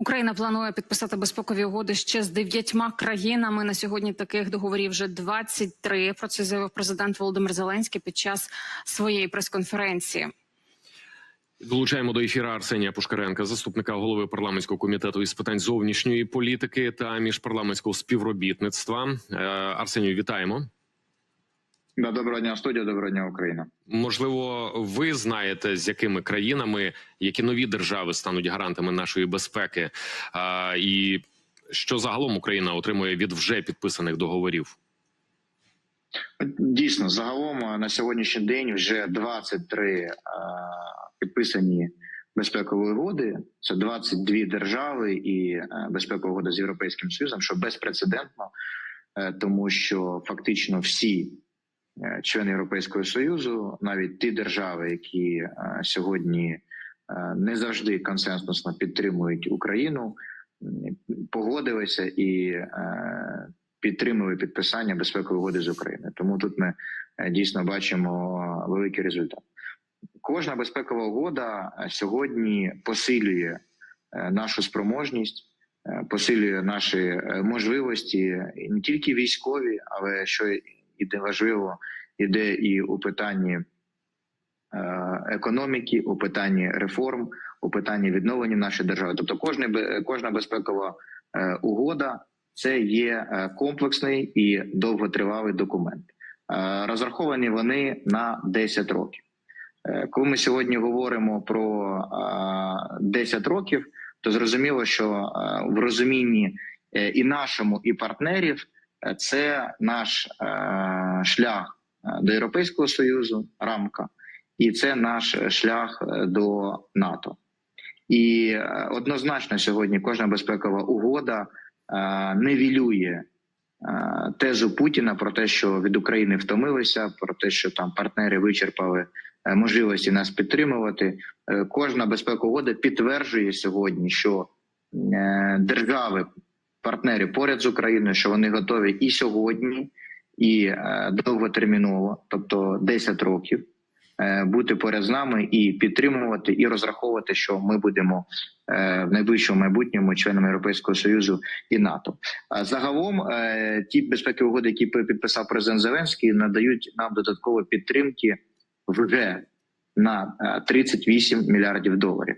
Україна планує підписати безпекові угоди ще з дев'ятьма країнами. На сьогодні таких договорів вже 23. Про це заявив президент Володимир Зеленський під час своєї прес-конференції. Долучаємо до ефіру Арсенія Пушкаренка, заступника голови парламентського комітету із питань зовнішньої політики та міжпарламентського співробітництва. Е, Арсенію, вітаємо. Да, доброго дня, студія, доброго дня, Україна. Можливо, ви знаєте, з якими країнами які нові держави стануть гарантами нашої безпеки, а, і що загалом Україна отримує від вже підписаних договорів. Дійсно, загалом на сьогоднішній день вже 23 е, підписані безпекові угоди. Це 22 держави і безпекова угода з європейським союзом, що безпрецедентно, е, тому що фактично всі члени Європейського союзу, навіть ті держави, які е, сьогодні е, не завжди консенсусно підтримують Україну, погодилися і е, підтримали підписання безпекової угоди з України. Тому тут ми е, дійсно бачимо великий результат. Кожна безпекова угода е, сьогодні посилює е, нашу спроможність, е, посилює наші е, можливості не тільки військові, але що іде важливо, іде і у питанні е, економіки, у питанні реформ, у питанні відновлення нашої держави. Тобто, кожна кожна безпекова е, угода це є е, комплексний і довготривалий документ. Розраховані вони на 10 років. Коли ми сьогодні говоримо про е, 10 років, то зрозуміло, що в розумінні і нашому, і партнерів це наш е, шлях е, до Європейського союзу, рамка, і це наш шлях е, до НАТО. І е, однозначно сьогодні кожна безпекова угода е, невілює е, тезу Путіна про те, що від України втомилися, про те, що там партнери вичерпали е, можливості нас підтримувати. Е, Кожна безпекова угода підтверджує сьогодні, що е, держави, партнери поряд з Україною, що вони готові і сьогодні, і е, довготерміново, тобто 10 років, е, бути поряд з нами і підтримувати, і розраховувати, що ми будемо е, в найближчому майбутньому членами Європейського союзу і НАТО. Загалом ті безпекові угоди, які пи- підписав президент Зеленський, надають нам додаткової підтримки вже на е, 38 мільярдів доларів.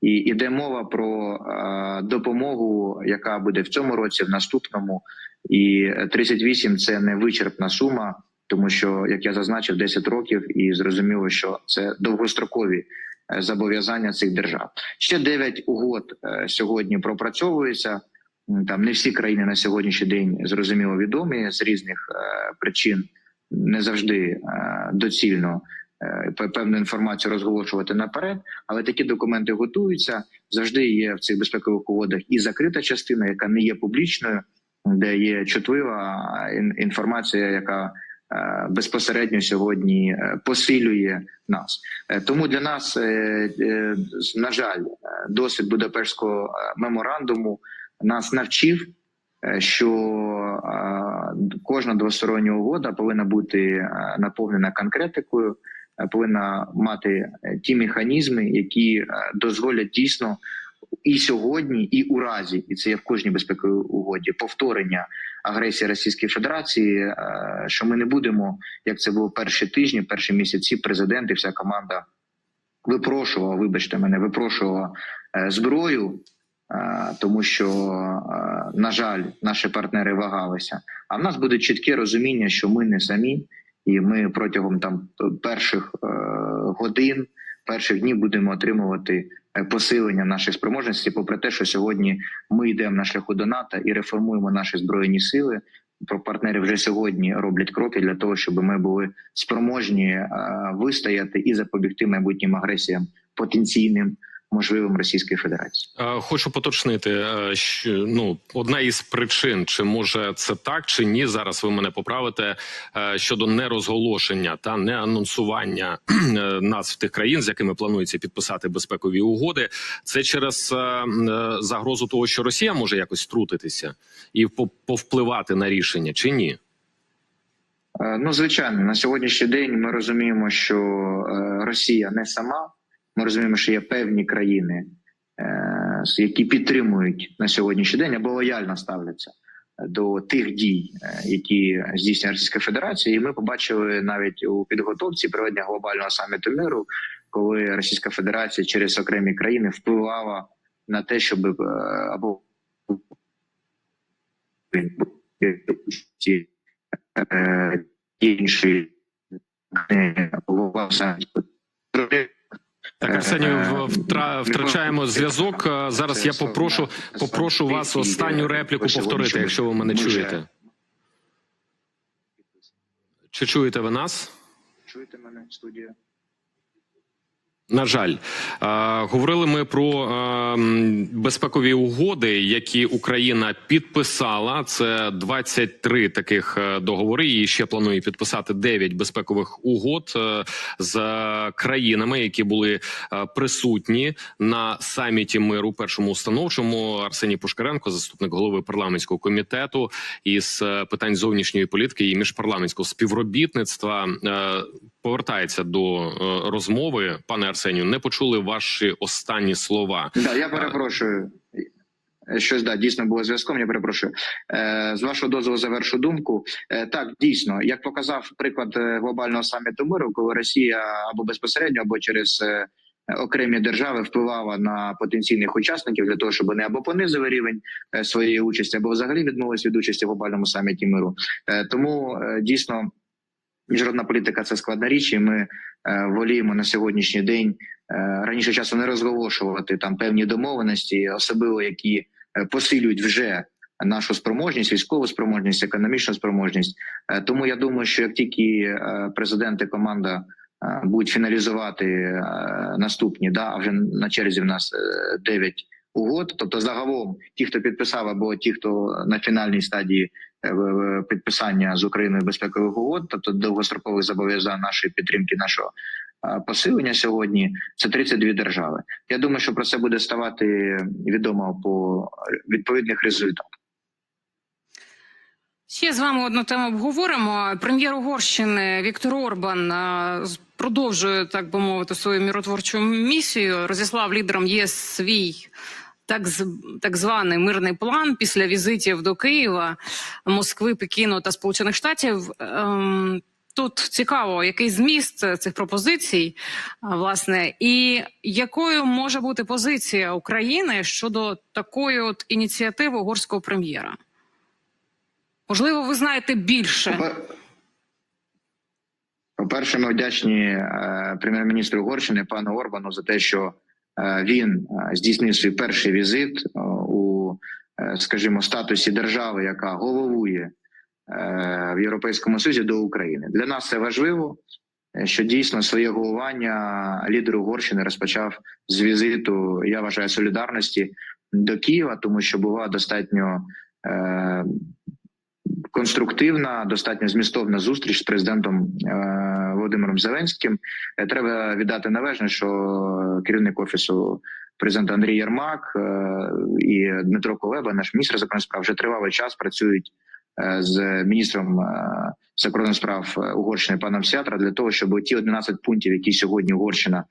І іде мова про е, допомогу, яка буде в цьому році, в наступному. І 38 – це не вичерпна сума, тому що, як я зазначив, 10 років, і зрозуміло, що це довгострокові е, зобов'язання цих держав. Ще 9 угод е, сьогодні пропрацьовуються. Там не всі країни на сьогоднішній день зрозуміло відомі з різних причин. Не завжди доцільно певну інформацію розголошувати наперед, але такі документи готуються. Завжди є в цих безпекових угодах і закрита частина, яка не є публічною, де є чутлива інформація, яка е, безпосередньо сьогодні е, посилює нас. Е, Тому для нас, е, е, на жаль, е, досвід Будапештського е, меморандуму нас навчив, е, що е, кожна двостороння угода повинна бути е, наповнена конкретикою, е, повинна мати е, ті механізми, які е, дозволять дійсно і сьогодні, і у разі, і це є в кожній безпековій угоді повторення агресії Російської Федерації, е, що ми не будемо, як це було перші тижні, перші місяці, президент і вся команда випрошувала, вибачте мене, випрошувала зброю, тому що, на жаль, наші партнери вагалися. А в нас буде чітке розуміння, що ми не самі, і ми протягом там перших е, годин, перших днів будемо отримувати е, посилення наших спроможностей, попри те, що сьогодні ми йдемо на шляху до НАТО і реформуємо наші збройні сили. Про партнери вже сьогодні роблять кроки для того, щоб ми були спроможні е, вистояти і запобігти майбутнім агресіям потенційним можливим Російської Федерації. Хочу поточнити, е, що ну одна із причин, чи може це так, чи ні. Зараз ви мене поправите е, щодо нерозголошення та не анонсування е, назв тих країн, з якими планується підписати безпекові угоди. Це через загрозу того, що Росія може якось втрутитися і по- повпливати на рішення, чи ні? Ну, звичайно, на сьогоднішній день ми розуміємо, що Росія не сама. Ми розуміємо, що є певні країни, е, е, які підтримують на сьогоднішній день або лояльно ставляться до тих дій, е, які здійснює Російська Федерація, і ми побачили навіть у підготовці проведення глобального саміту миру, коли Російська Федерація через окремі країни впливала на те, щоб е, або е, інші е. Так, Арсенію, втра- втрачаємо зв'язок. Е, Зараз я попрошу попрошу вас останню репліку повторити, якщо ви мене чуєте. Чи чуєте ви нас? Чуєте мене, студія? На жаль, говорили ми про безпекові угоди, які Україна підписала. Це 23 таких е, договори. І ще планує підписати 9 безпекових угод е, з країнами, які були е, присутні на саміті миру першому установчому. Арсеній Пушкаренко, заступник голови парламентського комітету із питань зовнішньої політики і міжпарламентського співробітництва. Е, Повертається до е, розмови, пане Арсенію. Не почули ваші останні слова. Да, я перепрошую. Щось да дійсно було зв'язком. Я перепрошую. Е, з вашого дозволу завершу думку. Е, так, дійсно, як показав приклад е, глобального саміту миру, коли Росія або безпосередньо, або через е, окремі держави впливала на потенційних учасників для того, щоб вони або понизили рівень е, своєї участі, або взагалі відмовились від участі в глобальному саміті миру. Е, тому е, дійсно міжнародна політика це складна річ, і ми е, воліємо на сьогоднішній день е, раніше часу не розголошувати там певні домовленості, особливо які е, посилюють вже нашу спроможність, військову спроможність, економічну спроможність. Тому я думаю, що як тільки президент і команда будуть фіналізувати наступні, да, а вже на черзі в нас 9 угод, тобто загалом ті, хто підписав, або ті, хто на фінальній стадії підписання з Україною безпекових угод, тобто довгострокових зобов'язань нашої підтримки, нашого е, посилення сьогодні, це 32 держави. Я думаю, що про це буде ставати відомо по відповідних результатах. Ще з вами одну тему обговоримо. Прем'єр Угорщини Віктор Орбан продовжує, так би мовити, свою міротворчу місію. Розіслав лідерам ЄС свій так, так званий мирний план після візитів до Києва, Москви, Пекіну та Сполучених Штатів. Ем, Тут цікаво, який зміст цих пропозицій, власне, і якою може бути позиція України щодо такої от ініціативи угорського прем'єра? Можливо, ви знаєте більше. По-перше, ми вдячні е, прем'єр-міністру Угорщини пану Орбану за те, що він е, здійснив свій перший візит е, у, е, скажімо, статусі держави, яка головує е, в Європейському Союзі до України. Для нас це важливо, е, що дійсно своє головування лідер Угорщини розпочав з візиту. Я вважаю солідарності до Києва, тому що була достатньо. Конструктивна, достатньо змістовна зустріч з президентом е, Володимиром Зеленським. Е, Треба віддати належне, що керівник офісу президента Андрій Єрмак е, і Дмитро Колеба, наш міністр закордонних справ, вже тривалий час працюють з міністром закордонних справ Угорщини паном Сятра для того, щоб ті 11 пунктів, які сьогодні Угорщина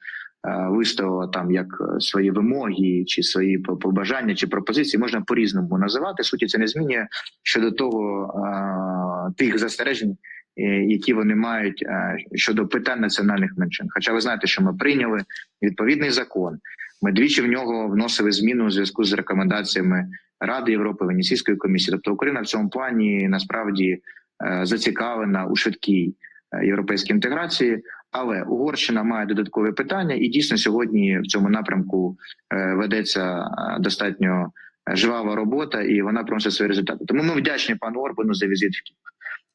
виставила там як е, свої вимоги, чи свої побажання, чи пропозиції, можна по-різному називати. Суті це не змінює щодо того е, тих застережень, е, які вони мають е, щодо питань національних меншин. Хоча ви знаєте, що ми прийняли відповідний закон. Ми двічі в нього вносили зміну у зв'язку з рекомендаціями Ради Європи, Венеційської комісії. Тобто Україна в цьому плані насправді е, зацікавлена у швидкій е, європейській інтеграції. Але Угорщина має додаткові питання, і дійсно сьогодні в цьому напрямку е, ведеться е, достатньо жвава робота, і вона приносить свої результати. Тому ми вдячні пану Орбану за візит в Київ.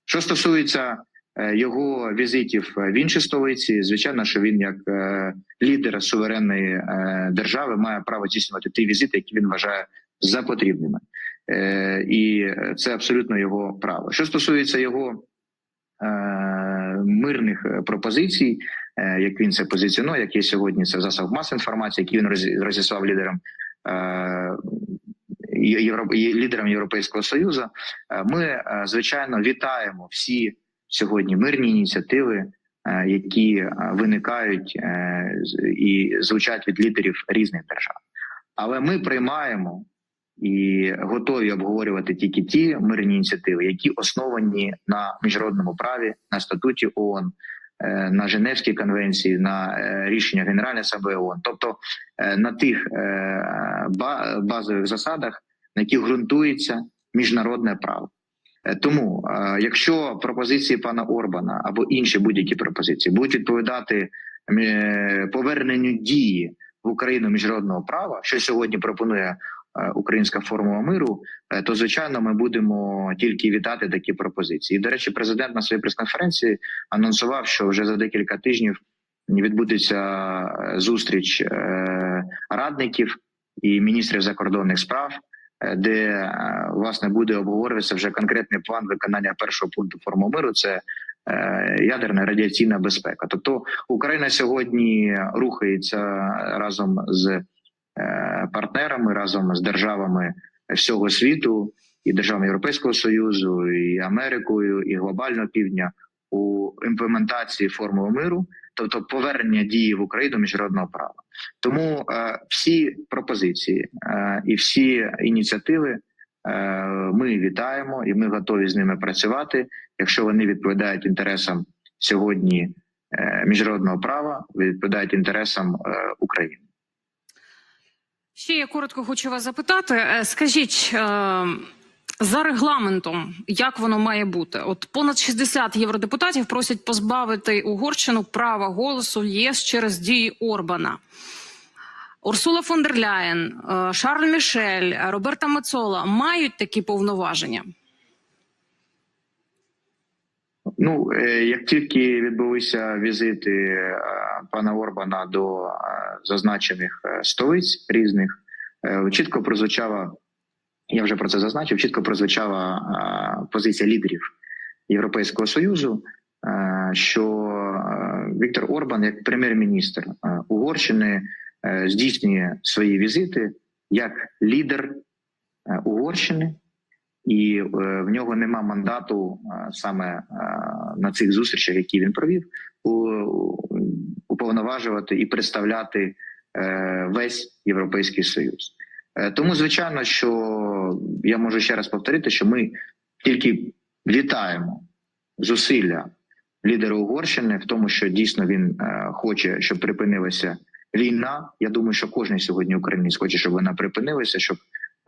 Що стосується е, його візитів в інші столиці, звичайно, що він як е, лідер суверенної е, держави має право здійснювати ті візити, які він вважає за потрібними. Е, І це абсолютно його право. Що стосується його е, мирних е, пропозицій, е, як він це позиціонує, як є сьогодні це в засобах масової інформації, які він роз- розіслав лідерам е, лідерам Європейського союзу. Ми звичайно вітаємо всі сьогодні мирні ініціативи, які виникають і звучать від лідерів різних держав. Але ми приймаємо і готові обговорювати тільки ті мирні ініціативи, які основані на міжнародному праві, на статуті ООН, е, на Женевській конвенції, на е, рішення Генеральної асамблеї ООН, тобто е, на тих базових засадах, на яких ґрунтується міжнародне право. Тому, якщо пропозиції пана Орбана або інші будь-які пропозиції будуть відповідати поверненню дії в Україну міжнародного права, що сьогодні пропонує Українська формула миру, е, то звичайно ми будемо тільки вітати такі пропозиції. І, до речі, президент на своїй прес-конференції анонсував, що вже за декілька тижнів відбудеться е, зустріч е, радників і міністрів закордонних справ, е, де е, власне буде обговорюватися вже конкретний план виконання першого пункту форму миру. Це е, ядерна радіаційна безпека. Тобто Україна сьогодні рухається разом з е, партнерами, разом з державами всього світу, і державами Європейського союзу, і Америкою, і глобального півдня у імплементації формули миру, тобто повернення дії в Україну міжнародного права. Тому е, всі пропозиції е, і всі ініціативи е, ми вітаємо і ми готові з ними працювати, якщо вони відповідають інтересам сьогодні е, міжнародного права, відповідають інтересам е, України. Ще я коротко хочу вас запитати. Е, Скажіть е, за регламентом, як воно має бути? От понад 60 євродепутатів просять позбавити Угорщину права голосу ЄС через дії Орбана. Урсула фон дер Ляєн, е, Шарль Мішель, Роберта Мецола мають такі повноваження. Ну е, як тільки відбулися візити е, пана Орбана до е, зазначених столиць різних, чітко прозвучала. Я вже про це зазначив. Чітко прозвучала позиція лідерів Європейського союзу, що Віктор Орбан, як прем'єр-міністр Угорщини, здійснює свої візити як лідер Угорщини, і е, в нього нема мандату е, саме е, на цих зустрічах, які він провів, уповноважувати і представляти весь європейський союз. Тому, звичайно, що я можу ще раз повторити, що ми тільки вітаємо зусилля лідера Угорщини в тому, що дійсно він хоче, щоб припинилася війна. Я думаю, що кожен сьогодні українець хоче, щоб вона припинилася, щоб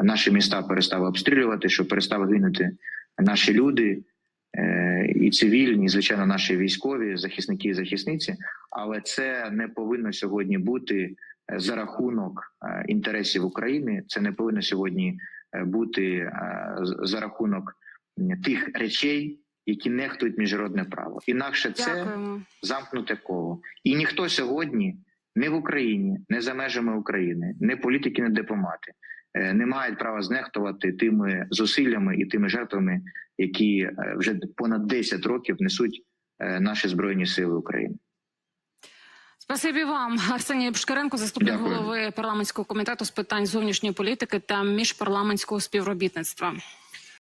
наші міста перестали обстрілювати, щоб перестали гинути наші люди. е, І цивільні, і, звичайно, наші військові захисники і захисниці, але це не повинно сьогодні бути е, за рахунок е, інтересів України. Це не повинно сьогодні бути за рахунок тих речей, які нехтують міжнародне право. Інакше це Дякуємо. замкнуте коло. І ніхто сьогодні не в Україні, не за межами України, не політики, не дипломати не мають права знехтувати тими зусиллями і тими жертвами, які е, вже понад 10 років несуть е, наші збройні сили України. Спасибі вам, Арсеній Пушкаренко, заступник Дякую. голови парламентського комітету з питань зовнішньої політики та міжпарламентського співробітництва.